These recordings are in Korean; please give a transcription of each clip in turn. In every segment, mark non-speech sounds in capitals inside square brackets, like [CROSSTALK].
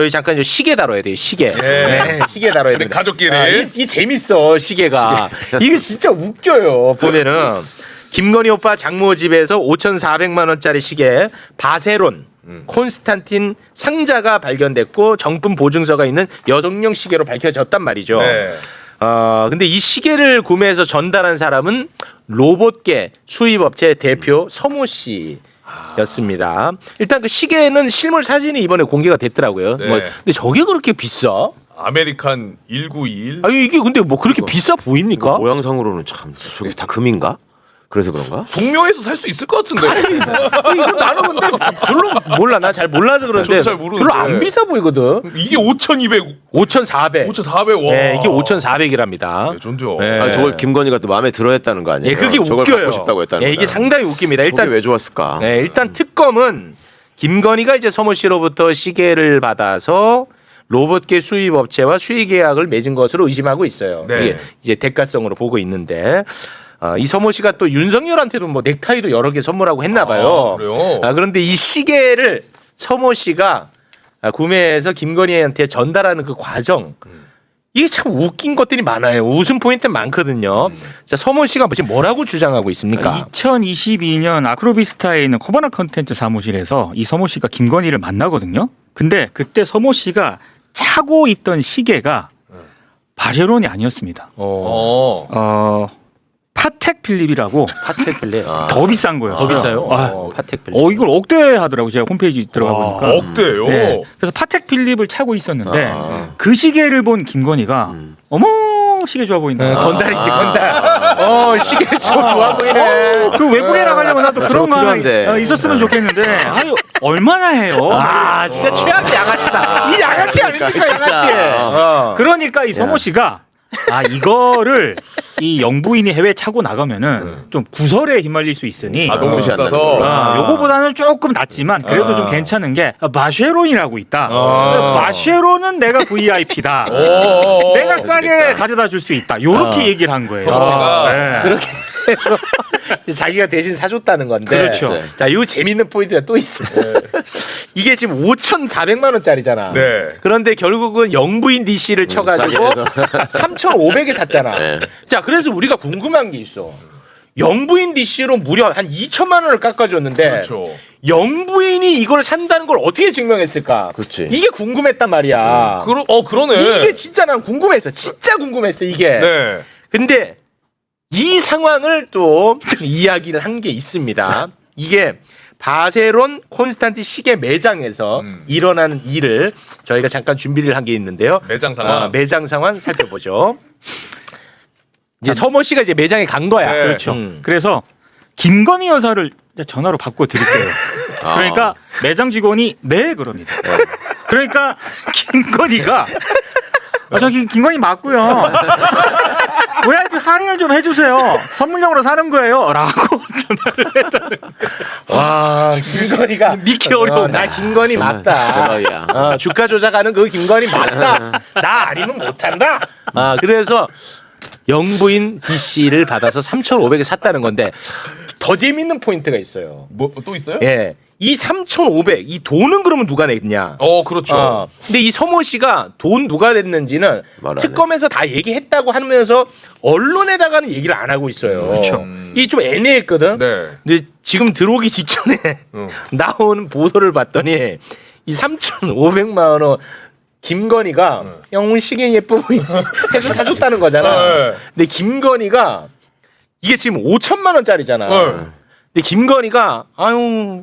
저희 잠깐 좀 시계 다뤄야 돼요. 시계. 예. 네, 시계 다뤄야 우리 돼. 가족끼리. 아, 이, 이 재밌어 시계가. 이게 진짜 웃겨요. 보면은 김건희 오빠 장모 집에서 5,400만 원짜리 시계 바세론. 음. 콘스탄틴 상자가 발견됐고 정품 보증서가 있는 여성용 시계로 밝혀졌단 말이죠. 네. 어, 근데 이 시계를 구매해서 전달한 사람은 로봇계 수입업체 대표 서모 씨 였습니다. 일단 그 시계는 실물 사진이 이번에 공개가 됐더라고요. 네. 뭐, 근데 저게 그렇게 비싸? 아메리칸 1921. 아니 이게 근데 뭐 그렇게 비싸 보입니까? 모양상으로는 참 저게 다 금인가? 그래서 그런가? 동묘에서 살 수 있을 것 같은데. 아니, 이거 나는 근데 별로 몰라 나 잘 몰라서 그런데 저도 잘 모르는데. 별로 안 비싸 보이거든. 이게 5,200, 5,400. 5,400. 와. 네, 이게 5,400이랍니다. 네, 존죠. 네. 아, 저걸 김건희가 또 마음에 들어 했다는 거 아니에요? 예, 그게 저걸 웃겨요. 갖고 싶다고 했다는 예, 이게. 상당히 웃깁니다. 일단 일단 왜 좋았을까? 네, 일단 특검은 김건희가 이제 서모 씨로부터 시계를 받아서 로봇계 수입 업체와 수의 계약을 맺은 것으로 의심하고 있어요. 네. 이게 이제 대가성으로 보고 있는데 어, 이 서모 씨가 또 윤석열한테도 뭐 넥타이도 여러 개 선물하고 했나 봐요. 아, 그래요? 아, 그런데 이 시계를 서모 씨가 아, 구매해서 김건희한테 전달하는 그 과정 음. 이게 참 웃긴 것들이 많아요. 웃음 포인트 많거든요. 음. 자, 서모 씨가 지금 뭐라고 주장하고 있습니까? 2022년 아크로비스타에 있는 커버나 컨텐츠 사무실에서 이 서모 씨가 김건희를 만나거든요. 근데 그때 서모 씨가 차고 있던 시계가 바쉐론이 아니었습니다. 어. 어. 어 파텍 필립이라고 파텍 빌레. 아. 더 비싼 거예요. 더 비싸요? 아, 어, 파텍 빌레. 어 이걸 억대 하더라고 제가 홈페이지 들어가 와, 보니까. 억대요. 네. 그래서 파텍 필립을 차고 있었는데 아. 그 시계를 본 김건희가 음. 어머 시계 좋아 보인다. 네, 건달이지 건달. 어 시계 좀 좋아 보이네. 그 외국에 나가려면 나도 그런 거 하나 필요한데. 어, 있었으면 좋겠는데 아니 얼마나 해요? 아 진짜 최악의 양아치다. 이 양아치 아닙니까 양아치. 어. 그러니까 이 서모 씨가 아 이거를 이 영부인이 해외 차고 나가면은 좀 구설에 휘말릴 수 있으니 아, 너무 무시 안 비싸서. 나는 아, 요거보다는 조금 낫지만 그래도 아. 좀 괜찮은 게 마쉐론이라고 있다. 아. 근데 마쉐론은 내가 VIP다. 오. 내가 싸게 가져다 줄 수 있다. 요렇게 아. 얘기를 한 거예요. 씨가 네. 그렇게 해서 [LAUGHS] 자기가 대신 사줬다는 건데. 그렇죠. 자, 이 재밌는 포인트가 또 있어요. [LAUGHS] 이게 지금 5,400만 원짜리잖아. 네. 그런데 결국은 영부인 DC를 쳐가지고 싸게 해서. [LAUGHS] 3,500에 샀잖아. 네. 자, 그래서 우리가 궁금한 게 있어. 영부인 DC로 무려 한 2천만 원을 깎아줬는데 그렇죠. 영부인이 이걸 산다는 걸 어떻게 증명했을까? 그렇지. 이게 궁금했단 말이야. 그러, 어, 그러네. 이게 진짜 난 궁금했어. 진짜 궁금했어 이게. 네. 근데 이 상황을 또 [LAUGHS] 이야기를 한 게 있습니다. 이게 바세론 콘스탄티 시계 매장에서 음. 일어나는 일을 저희가 잠깐 준비를 한 게 있는데요. 매장 상황. 아, 매장 상황 살펴보죠. 이제 서모 씨가 이제 매장에 간 거야. 네. 그렇죠. 음. 그래서 김건희 여사를 전화로 바꿔 드릴게요. [LAUGHS] 아. 그러니까 매장 직원이 네 그럽니다. 그러니까 김건희가 아, 저기 김건희 맞고요. VIP 할인을 좀 해주세요. 선물용으로 사는 거예요.라고 와, 김건희가 믿기 어려워. 어, 나 김건희 맞다. 대박이야. 어, 주가 조작하는 그 김건희 맞다. 나 아니면 못한다. 아 그래서 영부인 DC를 받아서 3,500에 샀다는 건데 더 재밌는 포인트가 있어요. 뭐 또 있어요? 예, 이 3,500, 이 돈은 그러면 누가 냈냐? 어, 그렇죠. 어, 근데 이 서모 씨가 돈 누가 냈는지는 해. 특검에서 다 얘기했다고 하면서 언론에다가는 얘기를 안 하고 있어요. 그렇죠. 이게 좀 애매했거든. 네. 근데 지금 들어오기 [LAUGHS] 직전에 어. [LAUGHS] 나오는 보도를 봤더니 이 3,500만 원 김건희가 영훈 시계 예뻐 보이 [LAUGHS] 해서 사줬다는 거잖아. 네. 근데 김건희가 이게 지금 5천만 원짜리잖아. 네. 근데 김건희가 아유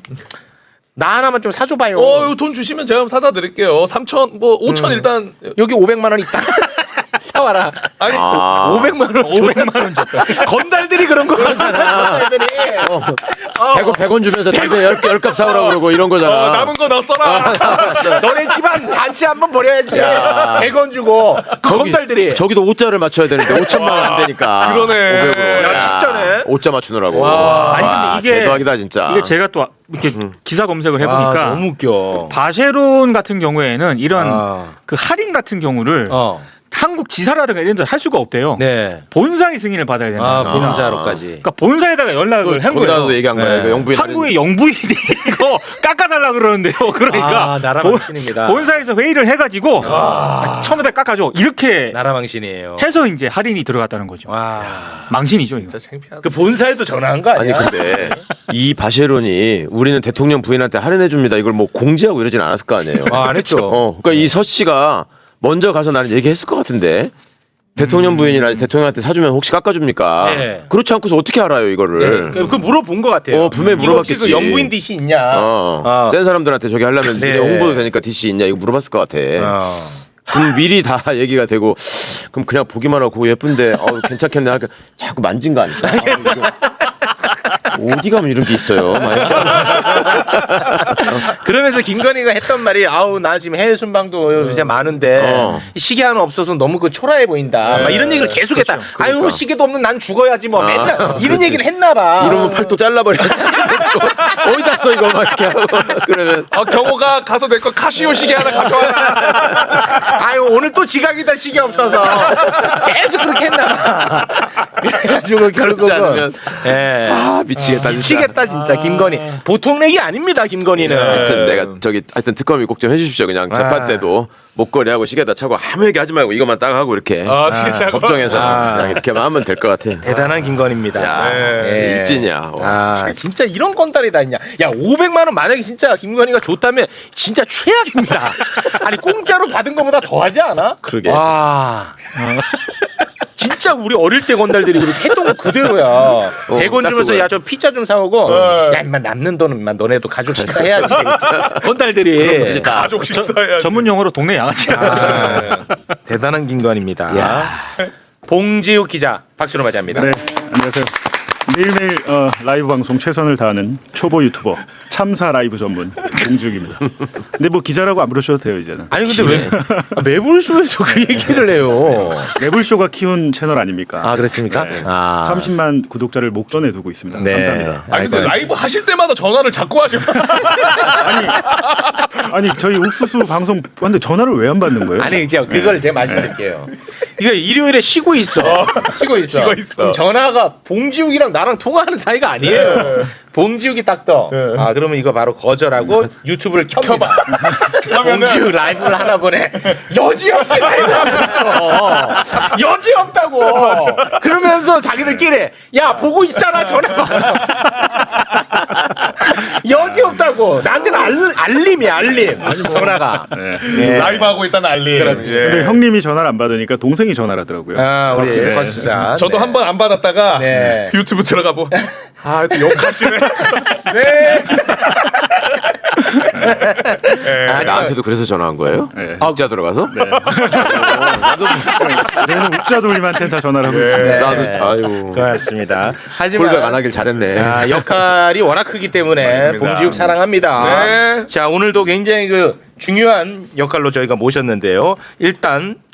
나 하나만 좀 사줘봐요. 어, 이거 돈 주시면 제가 사다 드릴게요. 3천, 뭐 5천 음. 일단. 여기 500만 원 있다. [LAUGHS] 사와라. 아니, 아. 500만 원. 500만 원 줬다. [LAUGHS] 건달들이 그런 거 하잖아. 건달들이. 어. 100원, 100원 주면서 담배 열, 열값 사오라고 그러고 이런 거잖아. 어, 남은 거 너 써라. [LAUGHS] 너네 집안 잔치 한번 벌여야지. 야. 100원 주고. 그 저기- 건달들이. 저기도 5자를 맞춰야 되는데 5천만 원 안 되니까. 그러네. 500으로. 야, 진짜네. 5자 맞추느라고. 와. 아니, 근데 이게- 대박이다 진짜. 이게 제가 또 이렇게 기사 검색을 해보니까 아, 너무 웃겨. 바쉐론 같은 경우에는 이런 아. 그 할인 같은 경우를 어. 한국 지사라든가 이런 데서 할 수가 없대요. 네. 본사의 승인을 받아야 된다. 아, 본사로까지. 그러니까 본사에다가 연락을 한 거예요. 거기다도 얘기한 거야. 네. 영부인 한국의 영부인이 [LAUGHS] 이거 깎아달라 그러는데요. 그러니까 아, 나라 본- 망신입니다. 본사에서 회의를 해가지고 1,500 깎아줘 이렇게 나라 망신이에요. 해서 이제 할인이 들어갔다는 거죠. 와. 망신이죠. 이거. 진짜 창피하다. 그 본사에도 전화한 거 아니 아니야? 근데 이 바쉐론이 우리는 대통령 부인한테 할인해 줍니다. 이걸 뭐 공지하고 이러진 않았을 거 아니에요. 아, 안 했죠. 어, 그러니까 이 서 씨가 먼저 가서 나는 얘기했을 것 같은데 대통령 부인이라 대통령한테 사주면 혹시 깎아줍니까? 네. 그렇지 않고서 어떻게 알아요 이거를? 네. 그, 그 물어본 것 같아요. 어, 분명히 이거 혹시 물어봤겠지. 그 영부인 DC 있냐? 어, 어. 센 사람들한테 저기 하려면 네. 홍보도 되니까 DC 있냐 이거 물어봤을 것 같아. 어. 그럼 미리 다 [LAUGHS] 얘기가 되고 그럼 그냥 보기만 하고 예쁜데 어, 괜찮겠네 하니까 자꾸 만진 거 아닐까? [LAUGHS] 아, 이거 어디 가면 이런 게 있어요? 막 이렇게 [LAUGHS] 그러면서 김건희가 했던 말이 아우 나 지금 해외 순방도 요새 많은데 어. 시계 하나 없어서 너무 그 초라해 보인다. 막 이런 얘기를 계속했다. 아유 그러니까. 시계도 없는 난 죽어야지 뭐 아, 맨날 이런. 얘기를 했나 봐. 이러면 팔도 잘라버려야지. [LAUGHS] 어디다 써 이거 막 이렇게 하고 그러면 아 경호가 가서 내 거 카시오 시계 하나 가져와. 아유 오늘 또 지각이다 시계 없어서 계속 그렇게 했나 봐. 그래가지고 결국은 않으면 예. 아 미치 겠다 진짜. 미치겠다 진짜 김건희 보통 얘기 아닙니다 김건희는. 하여튼 내가 저기 하여튼 특검이 꼭 좀 해주십시오. 그냥 재판 아. 때도 목걸이 하고 시계다 차고 아무 얘기 하지 말고 이것만 딱 하고 이렇게 아 시계 차고. 법정에서 아. 그냥 이렇게만 하면 될 것 같아. 대단한 김건희입니다. 야, 네. 진짜 일진이야. 와. 아, 진짜 이런 건달이 다 있냐? 야, 500만 원 만약에 진짜 김건희가 줬다면 진짜 최악입니다. [LAUGHS] 아니 공짜로 받은 것보다 더 하지 않아? 그러게. 와. 진짜 우리 어릴 때 건달들이 그렇게 했던 거 그대로야. 100원 딱 주면서 그거야. 야 저 피자 좀 사오고 네. 야 임마 남는 돈은 임마 너네도 가족 식사 해야지. [LAUGHS] 건달들이. 가족 식사해야지. 전문 용어로 동네 양아치라. 아, 대단한 김건희입니다. 봉지욱 기자 박수로 맞이합니다. 네, 안녕하세요. 매일매일 어, 라이브 방송 최선을 다하는 초보 유튜버 참사 라이브 전문 공주입니다. 근데 뭐 기자라고 안 부르셔도 돼요 이제는. 아니 근데 왜 아, 매불쇼에서 그 얘기를 해요? 매불쇼가 키운 채널 아닙니까? 아 그렇습니까? 네. 아. 30만 구독자를 목전에 두고 있습니다. 네. 감사합니다. 아니 근데 라이브 하실 때마다 전화를 자꾸 하시면 아니 저희 옥수수 방송 근데 전화를 왜 안 받는 거예요? 아니 이제 그걸 제가 말씀드릴게요. 이거 일요일에 쉬고 있어. 쉬고 있어. 쉬고 있어. 그럼 전화가 봉지욱이랑 나랑 통화하는 사이가 아니에요. 봉지욱이 딱 떠. 네. 아 그러면 이거 바로 거절하고 유튜브를 켜봐. 봉지욱 [LAUGHS] 라이브를 하나 보내. 여지없이 라이브 하고 있어. 여지 없다고. 그러면서 자기들끼리 야 보고 있잖아 전화 받아. [LAUGHS] 여지 없다고. 나한테는 알, 알림이야 알림. 전화가. 네. 예. 라이브 하고 있다는 알림. 그렇습니다. 예. 근데 형님이 전화를 안 받으니까 동생이 전화를 하더라고요. 아 우리 네. 건수자. 저도 네. 한번 안 받았다가 네. [LAUGHS] 유튜브 들어가 보. [LAUGHS] 아, 또 욕하시네. [LAUGHS] 네. 네. 아, 나한테도 그래서 전화한 거예요? 네. 아, 자 들어가서? 저희는 욱자돌림한테는 다 전화를 하고 있습니다. 네. 나도 아유. 그렇습니다. 하지만 콜백 안 하길 잘했네. 아, 역할이 워낙 크기 때문에 맞습니다. 봉지욱 사랑합니다. 네. 자 오늘도 굉장히 그 중요한 역할로 저희가 모셨는데요. 일단 아,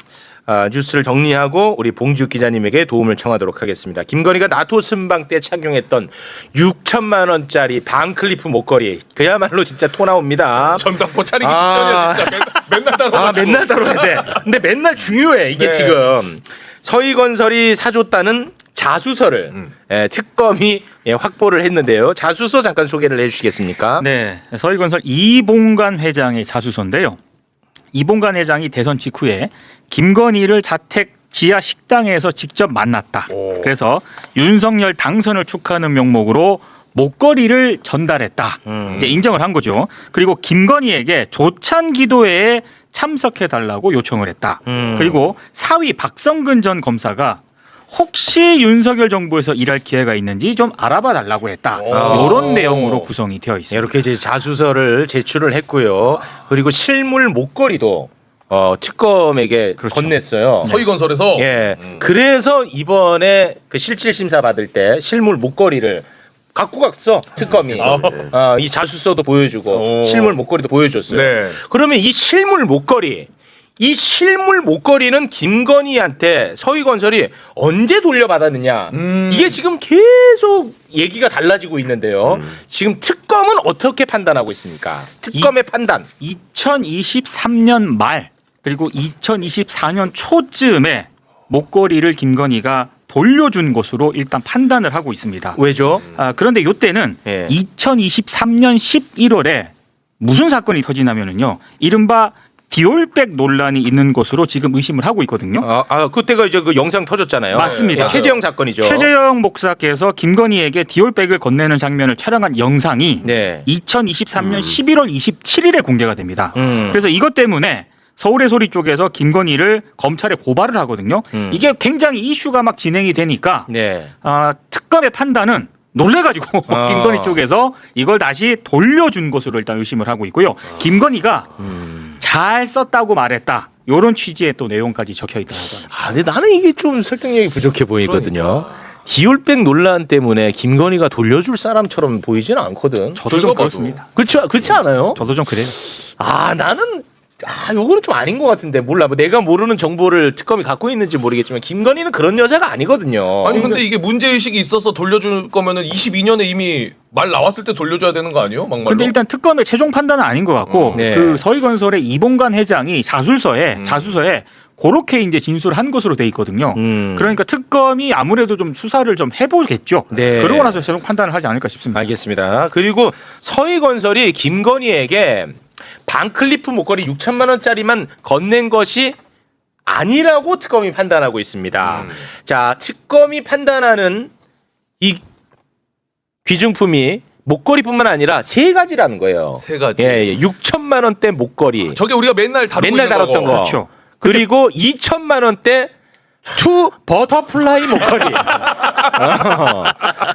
뉴스를 정리하고 우리 봉지욱 기자님에게 도움을 청하도록 하겠습니다. 김건희가 나토 순방 때 착용했던 6천만 원짜리 반클리프 목걸이 그야말로 진짜 토 나옵니다. 전당포 차리기 아. 직전이야 진짜. 맨, 맨날 다뤄. 아 맨날 다뤄야 돼. 근데 맨날 중요해 이게 네. 지금 서희건설이 사줬다는 자수서를 음. 예, 특검이 예, 확보를 했는데요. 자수서 잠깐 소개를 해주시겠습니까? 네, 서희건설 이봉관 회장의 자수서인데요. 이봉관 회장이 대선 직후에 김건희를 자택 지하 식당에서 직접 만났다. 오. 그래서 윤석열 당선을 축하하는 명목으로 목걸이를 전달했다. 음. 이제 인정을 한 거죠. 그리고 김건희에게 조찬 기도회에 참석해 달라고 요청을 했다. 음. 그리고 사위 박성근 전 검사가 혹시 윤석열 정부에서 일할 기회가 있는지 좀 알아봐 달라고 했다. 오. 이런 내용으로 구성이 되어 있습니다. 이렇게 이제 자수서를 제출을 했고요. 그리고 실물 목걸이도 어, 특검에게 그렇죠. 건넸어요. 서희건설에서 예. 음. 그래서 이번에 그 실질 심사 받을 때 실물 목걸이를 갖고 갔어 특검이. 아. 어, 이 자수서도 보여주고 오. 실물 목걸이도 보여줬어요. 네. 그러면 이 실물 목걸이 이 실물 목걸이는 김건희한테 서희건설이 언제 돌려받았느냐 음. 이게 지금 계속 얘기가 달라지고 있는데요. 지금 특검은 어떻게 판단하고 있습니까? 특검의 판단. 2023년 말 그리고 2024년 초쯤에 목걸이를 김건희가 돌려준 것으로 일단 판단을 하고 있습니다. 왜죠? 아, 그런데 이때는 예. 2023년 11월에 무슨 사건이 터지냐면은요. 이른바 디올백 논란이 있는 것으로 지금 의심을 하고 있거든요. 아, 아 그때가 이제 그 영상 터졌잖아요. 맞습니다. 예, 최재형 사건이죠. 최재형 목사께서 김건희에게 디올백을 건네는 장면을 촬영한 영상이 네. 2023년 11월 27일에 공개가 됩니다. 음. 그래서 이것 때문에 서울의 소리 쪽에서 김건희를 검찰에 고발을 하거든요. 음. 이게 굉장히 이슈가 막 진행이 되니까 네. 아, 특검의 판단은 놀래가지고 [LAUGHS] 아. 김건희 쪽에서 이걸 다시 돌려준 것으로 일단 의심을 하고 있고요. 김건희가 음. 잘 썼다고 말했다. 이런 취지의 또 내용까지 적혀 있다고 합니다. 아, 근데 나는 이게 좀 설득력이 부족해 보이거든요. 디올백 논란 때문에 김건희가 돌려줄 사람처럼 보이지는 않거든. 저도 좀 들어봐도. 그렇습니다. 그렇죠, 그렇지 않아요? 저도 좀 그래요. 아, 나는 아, 요거는 좀 아닌 것 같은데 몰라. 뭐 내가 모르는 정보를 특검이 갖고 있는지 모르겠지만 김건희는 그런 여자가 아니거든요. 아니 근데 이게 문제 의식이 있어서 돌려줄 거면은 22년에 이미 말 나왔을 때 돌려줘야 되는 거 아니에요? 막말로. 근데 일단 특검의 최종 판단은 아닌 것 같고 어. 네. 그 서희건설의 이봉관 회장이 자술서에 음. 자수서에 그렇게 이제 진술을 한 것으로 돼 있거든요. 음. 그러니까 특검이 아무래도 좀 수사를 좀 해보겠죠. 네. 그러고 나서 최종 판단을 하지 않을까 싶습니다. 알겠습니다. 그리고 서희건설이 김건희에게 반클리프 목걸이 6천만 원짜리만 건넨 것이 아니라고 특검이 판단하고 있습니다. 음. 자, 특검이 판단하는 이 귀중품이 목걸이뿐만 아니라 세 가지라는 거예요. 세 가지. 예, 예. 6천만 원대 목걸이. 저게 우리가 맨날 다루고 맨날 있는 다뤘던 거. 그렇죠. 그리고 2천만 원대 투 버터플라이 목걸이. 어.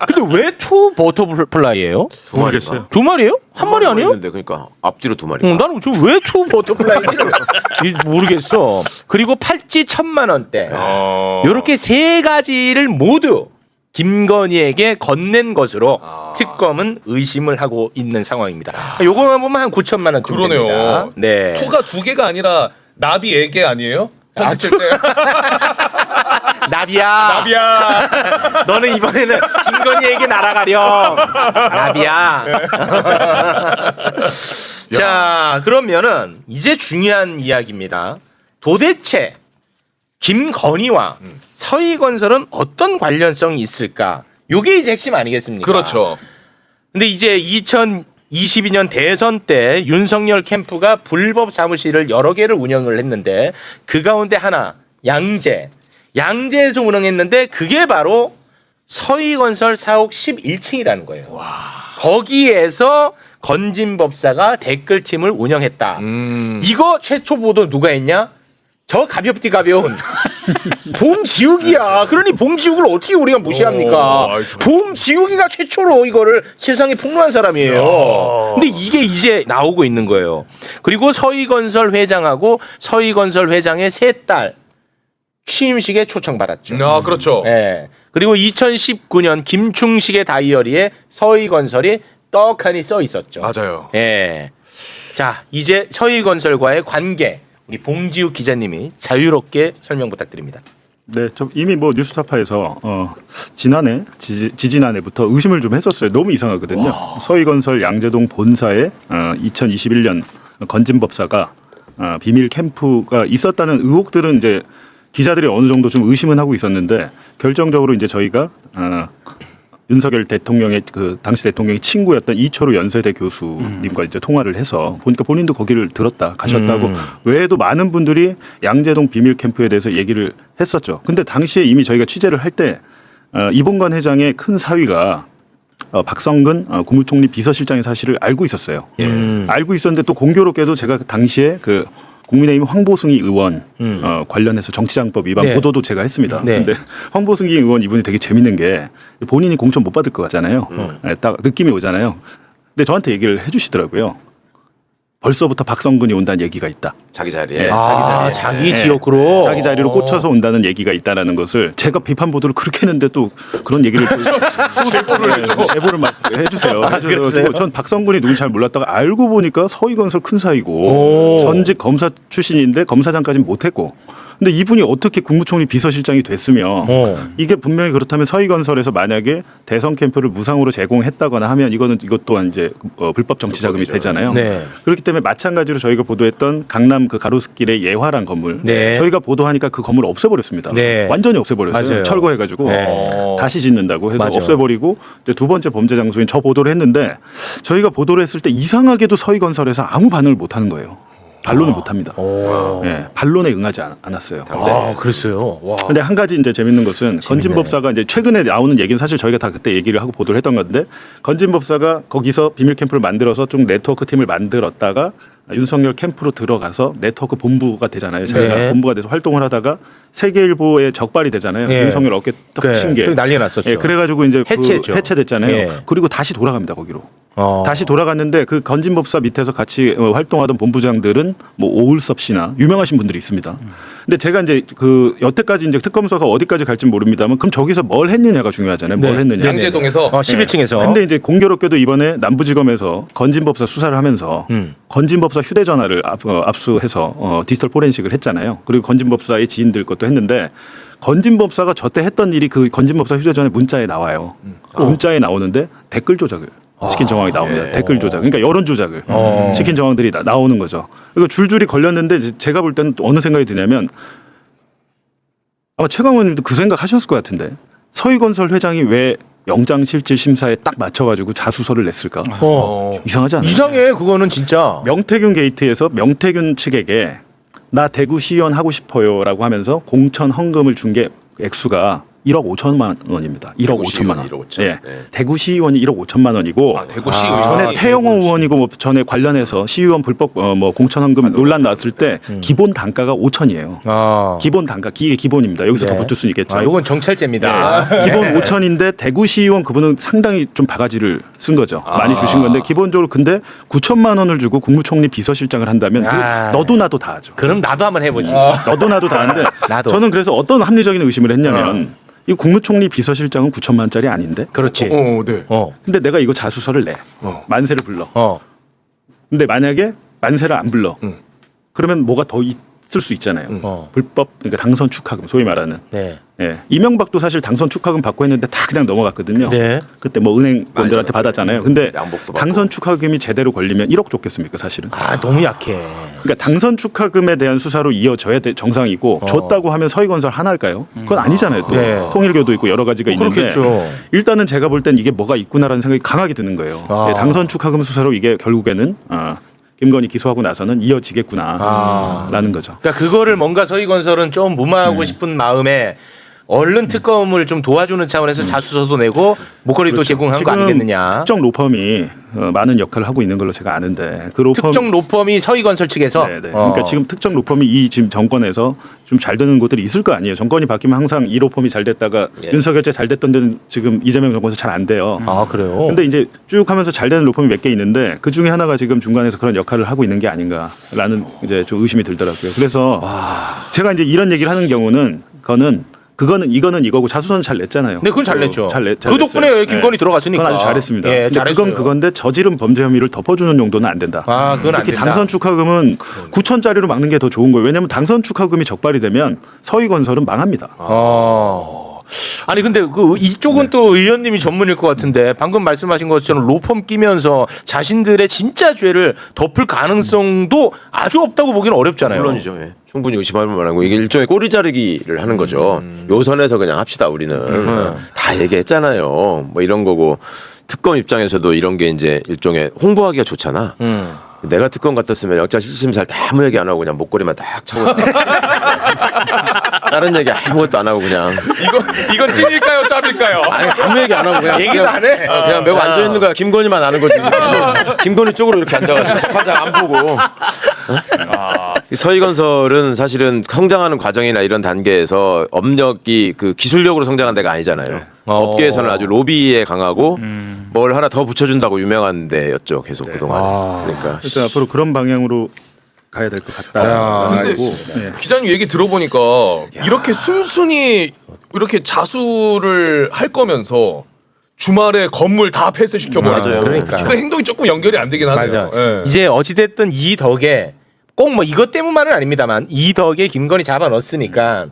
근데 왜 투 버터플라이예요? 두 마리 모르겠어요. 두 마리예요? 한 마리 아니에요? 있는데 그러니까 앞뒤로 두 마리. 어, 나는 저왜투 버터플라이인지를 이- 모르겠어. 그리고 팔찌 천만 원대. 어. 요렇게 세 가지를 모두 김건희에게 건넨 것으로 아. 특검은 의심을 하고 있는 상황입니다. 요거만 보면 한 9천만 원쯤 그러네요. 됩니다. 네. 투가 두 개가 아니라 나비 애개 아니에요? 편집 쓸 때. 나비야. 나비야. [LAUGHS] 너는 이번에는 김건희에게 날아가렴. 나비야. 자, 그러면은 이제 중요한 이야기입니다. 도대체 김건희와 서희건설은 어떤 관련성이 있을까? 요게 이제 핵심 아니겠습니까? 그렇죠. 근데 이제 2022년 대선 때 윤석열 캠프가 불법 사무실을 여러 개를 운영을 했는데 그 가운데 하나 양재 양재에서 운영했는데 그게 바로 서희건설 사옥 11층이라는 거예요. 거기에서 건진법사가 댓글팀을 운영했다. 음. 이거 최초 보도 누가 했냐? 저 가볍디 가벼운 [LAUGHS] 봉지욱이야. 그러니 봉지욱을 어떻게 우리가 무시합니까? 오, 아이, 참. 봉지욱이가 최초로 이거를 세상에 폭로한 사람이에요. 야. 근데 이게 이제 나오고 있는 거예요. 그리고 서희건설 회장하고 서희건설 회장의 세 딸 취임식에 초청받았죠. 아, 그렇죠. 예. 그리고 2019년 김충식의 다이어리에 서희건설이 떡하니 써 있었죠. 맞아요. 예. 자, 이제 서희건설과의 관계 우리 봉지욱 기자님이 자유롭게 설명 부탁드립니다. 네, 저 이미 뭐 뉴스타파에서 어, 지난해 지, 지난해부터 의심을 좀 했었어요. 너무 이상하거든요. 서희건설 양재동 본사에 어, 2021년 건진법사가 어, 비밀 캠프가 있었다는 의혹들은 이제 기자들이 어느 정도 좀 의심은 하고 있었는데 결정적으로 이제 저희가 어, 윤석열 대통령의 그 당시 대통령의 친구였던 이철우 연세대 교수님과 이제 통화를 해서 보니까 본인도 거기를 들었다 가셨다고 음. 외에도 많은 분들이 양재동 비밀 캠프에 대해서 얘기를 했었죠. 근데 당시에 이미 저희가 취재를 할 때 어, 이봉관 회장의 큰 사위가 어, 박성근 어, 국무총리 비서실장의 사실을 알고 있었어요. 음. 알고 있었는데 또 공교롭게도 제가 그 당시에 그 국민의힘 황보승희 의원 음. 어, 관련해서 정치장법 위반 네. 보도도 제가 했습니다. 네. 근데 황보승희 의원 이분이 되게 재밌는 게 본인이 공천 못 받을 것 같잖아요. 음. 네, 딱 느낌이 오잖아요. 근데 저한테 얘기를 해주시더라고요. 벌써부터 박성근이 온다는 얘기가 있다. 자기 자리에. 예, 아, 자기 자리에. 자기 예. 지역으로 자기 자리로 꽂혀서 온다는 얘기가 있다라는 것을 제가 비판 보도를 그렇게 했는데 또 그런 얘기를 또 [LAUGHS] 제보를 제보를 막 해주세요. 아? 해주셔가지고 전 박성근이 누군지 잘 몰랐다가 알고 보니까 서희건설 큰 사이고 오. 전직 검사 출신인데 검사장까지는 못했고 근데 이분이 어떻게 국무총리 비서실장이 됐으며 어. 이게 분명히 그렇다면 서희건설에서 만약에 대선 캠프를 무상으로 제공했다거나 하면 이거는 이것 또한 이제 어, 불법 정치 자금이 되잖아요. 네. 그렇기 때문에 마찬가지로 저희가 보도했던 강남 그 가로수길의 예화란 건물 네. 저희가 보도하니까 그 건물을 없애버렸습니다. 네. 완전히 없애버렸어요. 맞아요. 철거해가지고 네. 다시 짓는다고 해서 맞아요. 없애버리고 이제 두 번째 범죄 장소인 저 보도를 했는데 저희가 보도를 했을 때 이상하게도 서희건설에서 아무 반응을 못하는 거예요. 반론을 못 합니다. 오. 예, 반론에 응하지 않- 않았어요. 아, 그랬어요. 와. 근데 한 가지 이제 재밌는 것은 건진 법사가 이제 최근에 나오는 얘기는 사실 저희가 다 그때 얘기를 하고 보도를 했던 건데 건진 법사가 거기서 비밀 캠프를 만들어서 좀 네트워크 팀을 만들었다가 윤석열 캠프로 들어가서 네트워크 본부가 되잖아요. 저희가 네. 본부가 돼서 활동을 하다가 세계일보에 적발이 되잖아요. 예. 윤석열 어깨 그래, 떡친 게. 그게 난리 났었죠. 예, 그래가지고 이제 그 해체했죠. 해체됐잖아요. 예. 그리고 다시 돌아갑니다 거기로. 어. 다시 돌아갔는데 그 건진법사 밑에서 같이 어, 활동하던 본부장들은 뭐 오울섭 씨나 유명하신 분들이 있습니다. 근데 제가 이제 그 여태까지 이제 특검서가 어디까지 갈지 모릅니다만 그럼 저기서 뭘 했느냐가 중요하잖아요. 뭘 네. 했느냐. 네네. 양재동에서 어, 11층에서. 근데 이제 공교롭게도 이번에 남부지검에서 건진법사 수사를 하면서 음. 건진법사 휴대전화를 압, 어, 압수해서 어, 디지털 포렌식을 했잖아요. 그리고 건진법사의 지인들 것도 했는데 건진법사가 저때 했던 일이 그 건진법사 휴대전화 문자에 나와요. 그 문자에 나오는데 댓글 조작을 시킨 정황이 나옵니다. 예. 댓글 조작. 그러니까 여론 조작을 어. 시킨 정황들이 나, 나오는 거죠. 그리고 줄줄이 걸렸는데 이제 제가 볼 때는 또 어느 생각이 드냐면 아마 최강 의원님도 그 생각 하셨을 것 같은데 서희건설 회장이 왜 영장실질 심사에 딱 맞춰가지고 자수서를 냈을까? 어. 이상하지 않아요? 이상해 그거는 진짜. 명태균 게이트에서 명태균 측에게 나 대구 시의원 하고 싶어요라고 하면서 공천 헌금을 준 게 액수가 1억 5천만 원입니다. 1억 대구 5천만 시의원이 원. 1억 5천. 예. 네. 대구 시의원이 1억 5천만 원이고 아, 대구 시 아, 의원. 전에 태영호 의원이고 뭐 전에 관련해서 시의원 불법 어, 뭐 공천 헌금 논란 나왔을 때 기본 단가가 5천이에요. 아. 기본 단가 기의 기본입니다. 여기서 네. 더 붙을 수는 있겠죠. 아, 이건 정찰제입니다. 예. 기본 5천인데 대구시의원 그분은 상당히 좀 바가지를 쓴 거죠. 많이 주신 건데 기본적으로 근데 9천만 원을 주고 국무총리 비서실장을 한다면 그거 아. 너도 나도 다 하죠. 그럼 나도 한번 해보지. 너도 나도 다 하는데 [LAUGHS] 나도. 저는 그래서 어떤 합리적인 의심을 했냐면 이 국무총리 비서실장은 9천만 원짜리 아닌데 그렇지. 어, 네. 어. 근데 내가 이거 자수서를 내 어. 만세를 불러 어. 근데 만약에 만세를 안 불러 음. 그러면 뭐가 더있 을수 있잖아요 어. 불법 그러니까 당선 축하금 소위 말하는 네. 예. 이명박도 사실 당선 축하금 받고 했는데 다 그냥 넘어갔거든요. 네. 그때 뭐 은행원들한테 받았잖아요. 근데 양복도 받고. 당선 축하금이 제대로 걸리면 1억 줬겠습니까, 사실은? 아 너무 약해. 그러니까 당선 축하금에 대한 수사로 이어져야 될 정상이고 어. 줬다고 하면 서희건설 하나일까요? 그건 아니잖아요. 또 네. 통일교도 있고 여러 가지가 있는데 그렇겠죠. 일단은 제가 볼 땐 이게 뭐가 있구나라는 생각이 강하게 드는 거예요. 아. 네, 당선 축하금 수사로 이게 결국에는 어, 김건희 기소하고 나서는 이어지겠구나라는 아. 거죠. 그러니까 그거를 뭔가 서희건설은 좀 무마하고 싶은 마음에 얼른 특검을 좀 도와주는 차원에서 자수서도 내고 목걸이도 제공한 거 그렇죠. 지금 아니겠느냐. 특정 로펌이 어, 많은 역할을 하고 있는 걸로 제가 아는데 그 로펌 특정 로펌이 서희건설 측에서. 네, 네. 어. 그러니까 지금 특정 로펌이 이 지금 정권에서 좀 잘 되는 곳들이 있을 거 아니에요. 정권이 바뀌면 항상 이 로펌이 잘 됐다가 예. 윤석열 때 잘 됐던 데는 지금 이재명 정권에서 잘 안 돼요. 아 그래요. 근데 이제 쭉 하면서 잘 되는 로펌이 몇 개 있는데 그 중에 하나가 지금 중간에서 그런 역할을 하고 있는 게 아닌가라는 이제 좀 의심이 들더라고요. 그래서 제가 이제 이런 얘기를 하는 경우는 그거는 그거는 이거는 이거고 자수서는 잘 냈잖아요. 네, 그건 잘 어, 냈죠. 잘 냈, 그 덕분에 김건희 들어갔으니까. 그건 아주 잘했습니다. 예, 근데 잘했어요. 그건 그건데 저지른 범죄 혐의를 덮어주는 정도는 안 된다. 아 그건 안 특히 된다. 당선 축하금은 9천짜리로 막는 게 더 좋은 거예요. 왜냐하면 당선 축하금이 적발이 되면 서희건설은 망합니다. 어. 아니 근데 그 이쪽은 네. 또 의원님이 전문일 것 같은데 방금 말씀하신 것처럼 로펌 끼면서 자신들의 진짜 죄를 덮을 가능성도 아주 없다고 보기는 어렵잖아요. 물론이죠. 예. 충분히 의심할 만하고 이게 일종의 꼬리 자르기를 하는 거죠. 요 선에서 그냥 합시다 우리는 어, 다 얘기했잖아요. 뭐 이런 거고 특검 입장에서도 이런 게 이제 일종의 홍보하기가 좋잖아. 음. 내가 특검 같았으면 영장 실질심사를 다 아무 얘기 안 하고 그냥 목걸이만 딱 차고 [LAUGHS] 다른 얘기 아무것도 안 하고 그냥 이거 이건 찐일까요, 짭일까요? 아니 아무 얘기 안 하고 그냥 얘기도 그냥, 안 해? 어, 그냥 매고 앉아 있는 거야. 김건희만 아는 거지. 김건희 쪽으로 이렇게 앉아가지고 재판장 안 보고. 어? 이 서희건설은 사실은 성장하는 과정이나 이런 단계에서 업력이 그 기술력으로 성장한 데가 아니잖아요. 어. 업계에서는 아주 로비에 강하고 뭘 하나 더 붙여준다고 유명한 데였죠. 계속 그동안. 아. 그러니까 그래서 앞으로 그런 방향으로 가야 될것 아, 근데. 네. 기자님 얘기 들어보니까 이렇게 순순히 이렇게 자수를 할 거면서 주말에 건물 다 패스시켜 버리고 맞아요. 그러니까. 그 행동이 조금 연결이 안 되긴 하네요. 맞아. 예. 이제 어찌됐든 이 덕에 꼭 뭐 이것 때문만은 아닙니다만 이 덕에 김건희 잡아 넣었으니까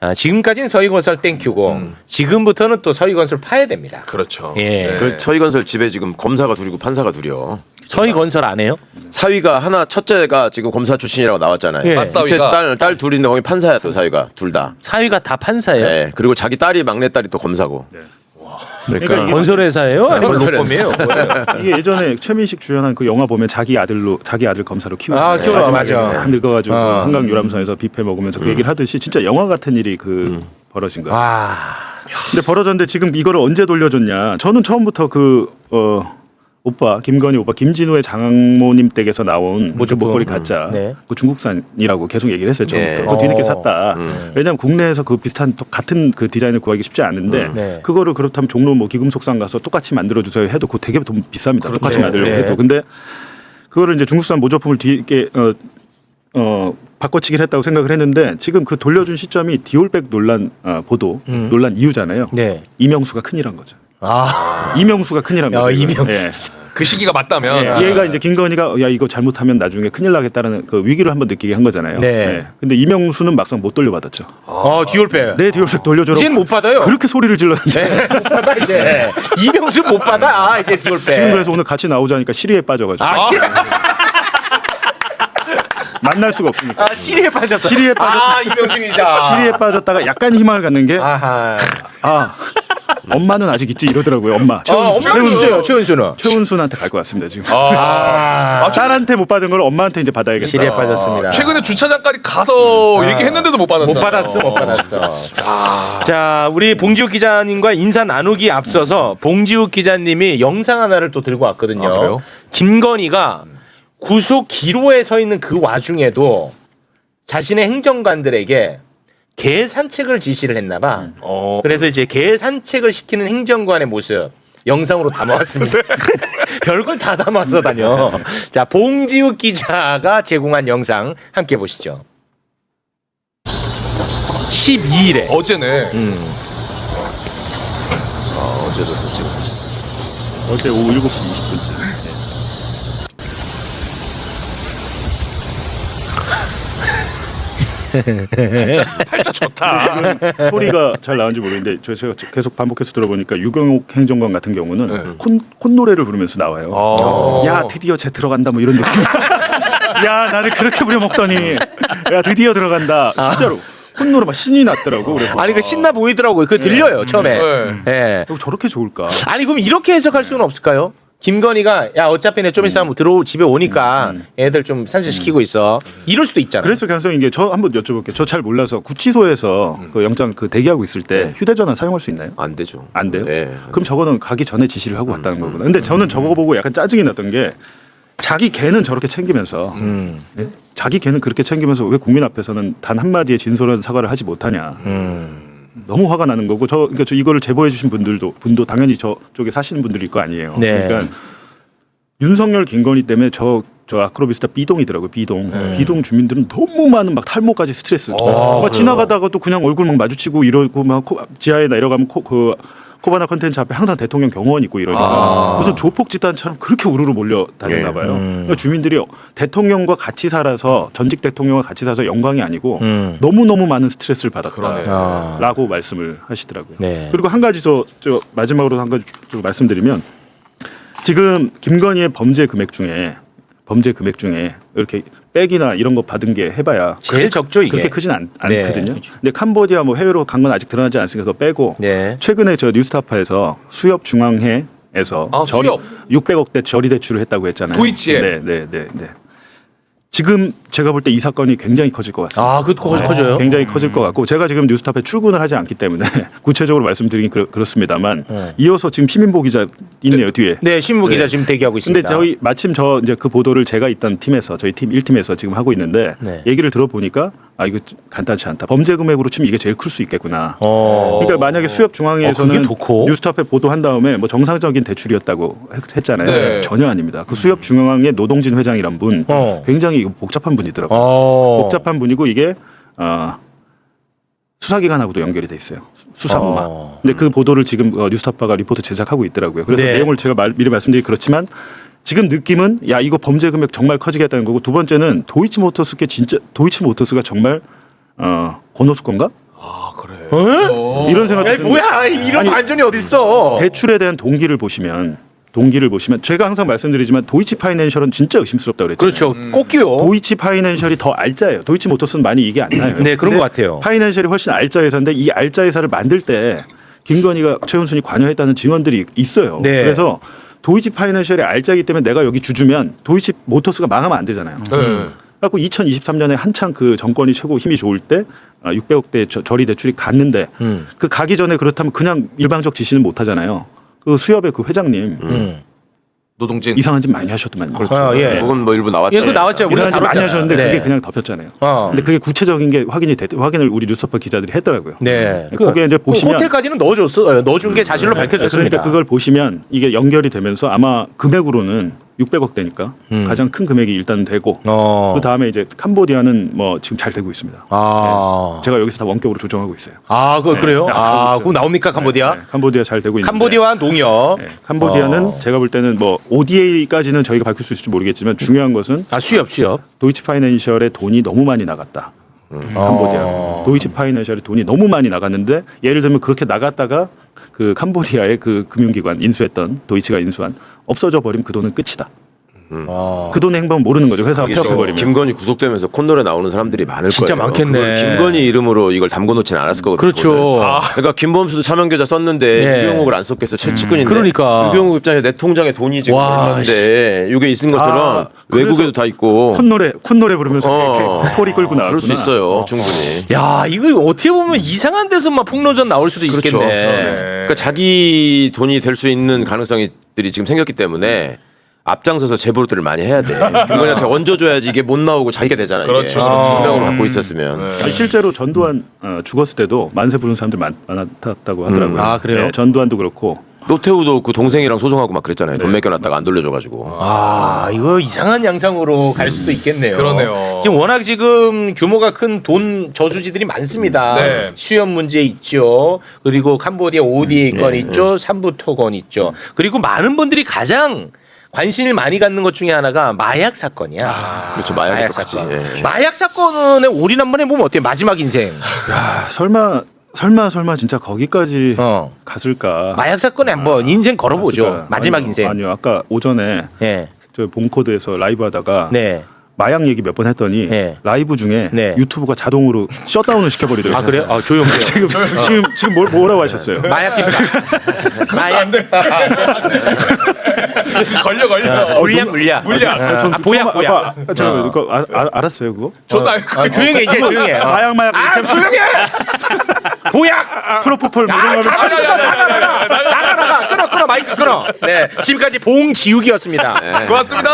아, 지금까지는 서희건설 땡큐고 음. 지금부터는 또 서희건설 파야 됩니다. 그렇죠. 예. 네. 그 저희건설 집에 지금 검사가 둘이고 판사가 둘이요. 서희건설 안 해요? 사위가 하나 첫째가 지금 검사 출신이라고 나왔잖아요. 예. 맞사위가? 딸, 딸 둘인데 거기 판사야 또 사위가 둘 다. 사위가 다 판사예요. 네. 그리고 자기 딸이 막내 딸이 또 검사고. 그러니까 이게, 건설회사예요? 아니면 건설회- 로펌이에요? 뭐예요? [LAUGHS] 이게 예전에 최민식 주연한 그 영화 보면 자기 아들로 자기 아들 검사로 키우잖아요. 아, 마지막에 맞아. 다 늙어가지고 어. 한강 유람선에서 뷔페 먹으면서 그 얘기를 하듯이 진짜 영화 같은 일이 그 벌어진 거예요. 와. 근데 벌어졌는데 지금 이거를 언제 돌려줬냐? 저는 처음부터 그 어, 오빠 김건희 오빠 김진우의 장모님 댁에서 나온 모조품. 목걸이 가짜 네. 그 중국산이라고 계속 얘기를 했어요. 처음부터 네. 그거 뒤늦게 어. 샀다. 음. 왜냐하면 국내에서 그 비슷한 또 같은 그 디자인을 구하기 쉽지 않은데 음. 네. 그거를 그렇다면 종로 뭐 기금속상 가서 똑같이 만들어 주세요 해도 그거 되게 돈 비쌉니다. 똑같이 네. 만들려고 네. 해도 근데 그거를 이제 중국산 모조품을 뒤에 어, 어 바꿔치기를 했다고 생각을 했는데 지금 그 돌려준 시점이 디올백 논란 어, 보도 음. 논란 이후잖아요. 네. 이명수가 큰일한 거죠. 아. 이명수가 큰일한 야. 이거. 이명수. 예. 그 시기가 맞다면 예. 얘가 이제 김건희가 야 이거 잘못하면 나중에 큰일 나겠다는 그 위기를 한번 느끼게 한 거잖아요. 네. 예. 근데 이명수는 막상 못 돌려받았죠. 어, 디올백. 내 디올백 돌려줘라. 이제는 못 받아요. 그렇게 소리를 질렀는데 네, 못 받아 이제. 이명수 못 받아. 아, 이제 디올백. 지금 그래서 오늘 같이 나오자니까 시리에 빠져가지고 아, 시, 만날 수가 없으니까. 아 시리에 빠졌어. 시리에 빠졌- 아, 이명수 기자. 시리에 빠졌다가 약간 희망을 갖는 게 아하. 아 엄마는 아직 있지 이러더라고요. 엄마 어, 최은수, 엄마 있어요. 최은수는. 최은순한테 갈 것 같습니다 지금. 아, 딸한테 못 받은 걸 엄마한테 이제 받아야겠다. 시리에 빠졌습니다. 최근에 주차장까지 가서 얘기했는데도 못 받았잖아. 못 받았어, 못 받았어. 자, 우리 봉지욱 기자님과 인사 나누기 앞서서 봉지욱 기자님이 영상 하나를 또 들고 왔거든요. 아, 그래요? 김건희가 구속 기로에 서 있는 그 와중에도 자신의 행정관들에게 개 산책을 지시를 했나 봐. 어. 그래서 이제 개 산책을 시키는 행정관의 모습 영상으로 담아왔습니다. [LAUGHS] 별걸 다 담아서 다녀. 자, 봉지욱 기자가 제공한 영상 함께 보시죠. 12일에 어제네. 어제도 지금. 어제 오후 7시 20분. [LAUGHS] 팔자 좋다. 지금 소리가 잘 나온지 모르겠는데 저- 제가 계속 반복해서 들어보니까 유경옥 행정관 같은 경우는 네. 콘, 콧노래를 부르면서 나와요. 어. 야 드디어 쟤 들어간다 뭐 이런 느낌. [LAUGHS] 야 나를 그렇게 부려먹더니 야 드디어 들어간다. 진짜로 콧노래 막 신이 났더라고. 그래서 아니 그 신나 보이더라고요. 그 들려요 처음에. 네. 예. 어, 저렇게 좋을까? 아니 그럼 이렇게 해석할 수는 없을까요? 김건희가 야 어차피 내 좀 있으면 들어 집에 오니까 애들 좀 산책시키고 있어. 이럴 수도 있잖아. 그랬을 가능성인 게저 한번 여쭤볼게요. 저 잘 몰라서 구치소에서 그 영장 그 대기하고 있을 때 네. 휴대전화 사용할 수 있나요? 안 되죠. 안 돼요? 네. 그럼 저거는 가기 전에 지시를 하고 왔다는 거구나. 근데 저는 저거 보고 약간 짜증이 났던 게 자기 개는 저렇게 챙기면서 음. 예? 자기 개는 그렇게 챙기면서 왜 국민 앞에서는 단 한마디의 진솔한 사과를 하지 못하냐. 음. 너무 화가 나는 거고 저 그러니까 저 이거를 제보해 주신 분들도 분도 당연히 저쪽에 사시는 분들일 거 아니에요. 네. 그러니까 윤석열 김건희 때문에 저 저 아크로비스타 B동이더라고요. B동. 네. B동 주민들은 너무 많은 막 탈모까지 스트레스. 아, 막? 지나가다가도 그냥 얼굴 막 마주치고 이러고 막 코, 지하에 내려가면 코, 그 코바나 컨텐츠 앞에 항상 대통령 경호원 있고 이러니까 아. 무슨 조폭 집단처럼 그렇게 우르르 몰려 다녔나 예. 봐요. 음. 그러니까 주민들이 대통령과 같이 살아서 전직 대통령과 같이 살아서 영광이 아니고 음. 너무 너무 많은 스트레스를 그러네. 받았다. 아. 라고 말씀을 하시더라고요. 네. 그리고 한 가지 저, 저 마지막으로 한 가지 좀 말씀드리면 지금 김건희의 범죄 금액 중에 범죄 금액 중에 이렇게 백이나 이런 거 받은 게 해봐야 제일 적죠 이게. 그렇게 크진 않, 네. 않거든요. 근데 캄보디아 뭐 해외로 간 건 아직 드러나지 않으니까 그거 빼고 네. 최근에 저 뉴스타파에서 수협 중앙회에서 아, 수협. 600억 대 저리 대출을 했다고 했잖아요. 도이치에. 네, 네, 네, 네. 지금 제가 볼 때 이 사건이 굉장히 커질 것 같습니다. 아, 그 커, 커져요. 굉장히 커질 것 같고 제가 지금 뉴스타파에 출근을 하지 않기 때문에 [LAUGHS] 구체적으로 말씀드리긴 그렇, 그렇습니다만 네. 이어서 지금 시민보 기자 있네요 뒤에. 네, 신부 기자 네. 지금 대기하고 있습니다. 근데 저희 마침 저 이제 그 보도를 제가 있던 팀에서 저희 팀 1팀에서 지금 하고 있는데 네. 얘기를 들어보니까 아 이거 좀 간단치 않다. 범죄 금액으로 치면 이게 제일 클 수 있겠구나. 어. 그러니까 만약에 수협 어, 중앙회에서는 그게 더 커? 뉴스타파에 보도한 다음에 뭐 정상적인 대출이었다고 했, 잖아요 네. 전혀 아닙니다. 그 수협 중앙회 노동진 회장이란 분 어. 굉장히 이거 복잡한 분이더라고요. 어. 복잡한 분이고 이게 어, 수사기관하고도 연결이 돼 있어요. 수- 수사부만. 어. 근데 그 보도를 지금 어, 뉴스타파가 리포트 제작하고 있더라고요. 그래서 네. 내용을 제가 말, 미리 말씀드리기 그렇지만 지금 느낌은 야 이거 범죄 금액 정말 커지겠다는 거고 두 번째는 도이치 모터스께 진짜 도이치 모터스가 정말 어 권오수 건가 아 그래. 어? 이런 생각이 야, 드는데 뭐야 이런 아니, 반전이 어딨어? 대출에 대한 동기를 보시면 동기를 보시면 제가 항상 말씀드리지만 도이치 파이낸셜은 진짜 의심스럽다고 그랬잖아요. 그렇죠. 꼭기요. 도이치 파이낸셜이 더 알짜예요. 도이치 모터스는 많이 이게 안 나요. 네, 그런 것 같아요. 파이낸셜이 훨씬 알짜 회사인데 이 알짜 회사를 만들 때 김건희가 최은순이 관여했다는 증언들이 있어요. 네. 그래서 도이치 파이낸셜이 알짜이기 때문에 내가 여기 주주면 도이치 모터스가 망하면 안 되잖아요. 네. 그래갖고 2023년에 한창 그 정권이 최고 힘이 좋을 때 600억대 저리 대출이 갔는데 음. 그 가기 전에 그렇다면 그냥 일방적 지시는 못 하잖아요. 그 수협의 그 회장님 음. 노동진. 이상한 짓 많이 하셨더만요. 아, 예. 그건 뭐 일부 예, 나왔잖아요. 그거 나왔죠. 우리가 이상한 짓 많이 다뤘잖아요. 하셨는데 네. 그게 그냥 덮였잖아요. 어. 근데 그게 구체적인 게 확인이 됐, 확인을 우리 뉴스퍼 기자들이 했더라고요. 네. 그게 이제 그 보시면 호텔까지는 넣어줬어. 어, 넣어준 게 사실로 밝혀졌습니다. 그러니까 그걸 보시면 이게 연결이 되면서 아마 금액으로는 600억 대니까 음. 가장 큰 금액이 일단 되고 어. 그 다음에 이제 캄보디아는 뭐 지금 잘 되고 있습니다. 아. 제가 여기서 다 원격으로 조정하고 있어요. 아, 그 그래요? 네, 아, 그거 나옵니까 캄보디아? 네, 네, 캄보디아 잘 되고 있는데 캄보디아와 농협. 네, 캄보디아는 어. 제가 볼 때는 뭐 ODA까지는 저희가 밝힐 수 있을지 모르겠지만 중요한 것은 아, 수협, 수협. 도이치 파이낸셜의 돈이 너무 많이 나갔다. 캄보디아 어. 도이치 파이낸셜의 돈이 너무 많이 나갔는데 예를 들면 그렇게 나갔다가 그 캄보디아의 그 금융기관 인수했던 도이치가 인수한 없어져 버리면 그 돈은 끝이다. 어. 그 돈의 행방은 모르는 거죠. 회사가 이게 또 폐업해버리면. 김건희 구속되면서 콧노래 나오는 사람들이 많을 진짜 거예요. 많겠네. 그걸 김건희 이름으로 이걸 담궈 놓지는 않았을 거거든요. 그렇죠. 아, 그러니까 김범수도 차명계좌 썼는데 네. 유경욱을 안 썼겠어 채찍근인데. 그러니까. 유경욱 입장에 내 통장에 돈이 지금 와, 얼마인데 이게 있은 것처럼 아, 외국에도 다 있고. 콧노래 콧노래 부르면서 어. 이렇게 꼬리 끌고 나왔구나. 그럴 수 있어요. 충분히. 야, 이거 어떻게 보면 이상한 데서만 폭로전 나올 수도 그렇죠. 있겠네. 그러니까 자기 돈이 될 수 있는 가능성들이 지금 생겼기 때문에 앞장서서 제보들을 많이 해야 돼. 김건희한테 [LAUGHS] 얹어줘야지 이게 못 나오고 자기가 되잖아. 이게. 그렇죠, 그렇죠. 생각으로 갖고 있었으면. 아니, 실제로 전두환 어, 죽었을 때도 만세 부르는 사람들 많, 많았다고 하더라고요. 음. 아, 그래요? 네, 전두환도 그렇고 노태우도 그 동생이랑 소송하고 막 그랬잖아요. 돈 맡겨놨다가 안 돌려줘가지고. 아, 이거 이상한 양상으로 갈 수도 있겠네요. 그러네요. 지금 워낙 지금 규모가 큰 돈 저수지들이 많습니다. 네. 수협 문제 있죠. 그리고 캄보디아 ODA 건 있죠. 삼부토 건 있죠. 그리고 많은 분들이 가장 관심을 많이 갖는 것 중에 하나가 마약 사건이야. 그렇죠. 마약이 크지. 사건. 예. 마약 사건에 올인 한번 해보면 어때 요? 마지막 인생. 아, 설마 설마 설마 진짜 거기까지 어. 갔을까? 마약 사건에 한번 인생 걸어보죠. 갔을까? 마지막 아니요, 인생. 아니요. 아까 오전에 예. 저 본코드에서 라이브 하다가 네. 마약 얘기 몇 번 했더니 네. 라이브 중에 네. 유튜브가 자동으로 셧다운을 시켜버리더라고요. 아 그래요? 아 조용해요. 지금 지금 지금 뭘, 뭐라고 하셨어요? 마약 김 [LAUGHS] 마약 걸려 걸려. 물약 물약 물약. 아, 전 아, 보약 처음 보약. 아까 저 그거 아, 아, 알았어요 그거? 저도 알고. 아, 조용해 이제 조용해. 어. 마약 마약 아 조용해. 보약. 프로포폴 뭐아 이런 거 하면 가만있어 나가 나가 나가 나가 끊어 끊어 마이크 끊어. 네 지금까지 봉지욱이었습니다. 고맙습니다.